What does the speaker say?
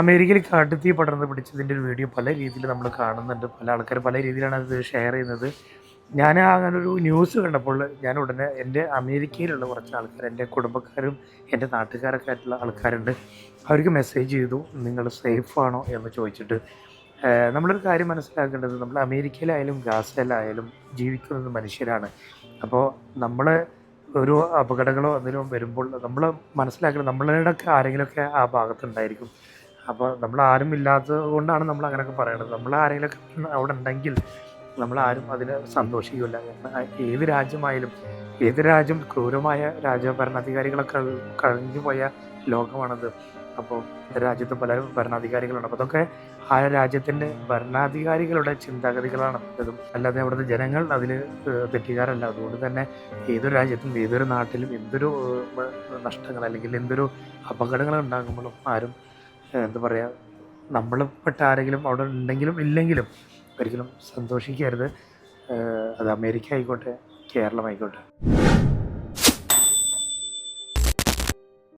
അമേരിക്കയിൽ കാട്ടുതീ പടർന്ന് പിടിച്ചതിന്റെ ഒരു വീഡിയോ പല രീതിയിൽ നമ്മൾ കാണുന്നുണ്ട്. പല ആൾക്കാർ പല രീതിയിലാണ് അത് ഷെയർ ചെയ്യുന്നത്. ഞാൻ അങ്ങനെ ഒരു ന്യൂസ് കണ്ടപ്പോൾ ഞാൻ ഉടനെ എന്റെ അമേരിക്കയിലുള്ള കുറച്ച് ആൾക്കാർ എന്റെ കുടുംബക്കാരും എന്റെ നാട്ടുകാരൊക്കെ ആയിട്ടുള്ള ആൾക്കാരുണ്ട്. അവർക്ക് മെസ്സേജ് ചെയ്തു നിങ്ങൾ സേഫാണോ എന്ന് ചോദിച്ചിട്ട്. നമ്മളൊരു കാര്യം മനസ്സിലാക്കേണ്ടത് നമ്മൾ അമേരിക്കയിലായാലും ഗാസയിലായാലും ജീവിക്കുന്നത് മനുഷ്യരാണ്. അപ്പോൾ നമ്മൾ ഒരു അപകടങ്ങളോ എന്തെങ്കിലും വരുമ്പോൾ നമ്മൾ മനസ്സിലാക്കണം നമ്മളുടെയൊക്കെ ആരെങ്കിലുമൊക്കെ ആ ഭാഗത്തുണ്ടായിരിക്കും. അപ്പോൾ നമ്മൾ ആരും ഇല്ലാത്തത് കൊണ്ടാണ് നമ്മൾ അങ്ങനെയൊക്കെ പറയുന്നത് നമ്മൾ ആരെങ്കിലും അവിടെ ഉണ്ടെങ്കിൽ നമ്മളാരും അതിന് സന്തോഷിക്കില്ല ഏത് രാജ്യമായാലും ഏത് രാജ്യം ക്രൂരമായ രാജ്യ ഭരണാധികാരികളൊക്കെ കഴിഞ്ഞു പോയ ലോകമാണത്. അപ്പോൾ രാജ്യത്ത് പല ഭരണാധികാരികളുണ്ട് അപ്പോൾ അതൊക്കെ ആ രാജ്യത്തിന്റെ ഭരണാധികാരികളുടെ ചിന്താഗതികളാണ്. അതും അല്ലാതെ അവിടുത്തെ ജനങ്ങൾ അതിൽ തെറ്റുകാരല്ല അതുകൊണ്ട് തന്നെ ഏതൊരു രാജ്യത്തും ഏതൊരു നാട്ടിലും എന്തൊരു നഷ്ടങ്ങൾ അല്ലെങ്കിൽ എന്തൊരു അപകടങ്ങൾ ഉണ്ടാകുമ്പോഴും ആരും എന്താ പറയുക നമ്മൾ പെട്ട ആരെങ്കിലും അവിടെ ഉണ്ടെങ്കിലും ഇല്ലെങ്കിലും ഒരിക്കലും സന്തോഷിക്കരുത്. അത് അമേരിക്ക ആയിക്കോട്ടെ കേരളം ആയിക്കോട്ടെ.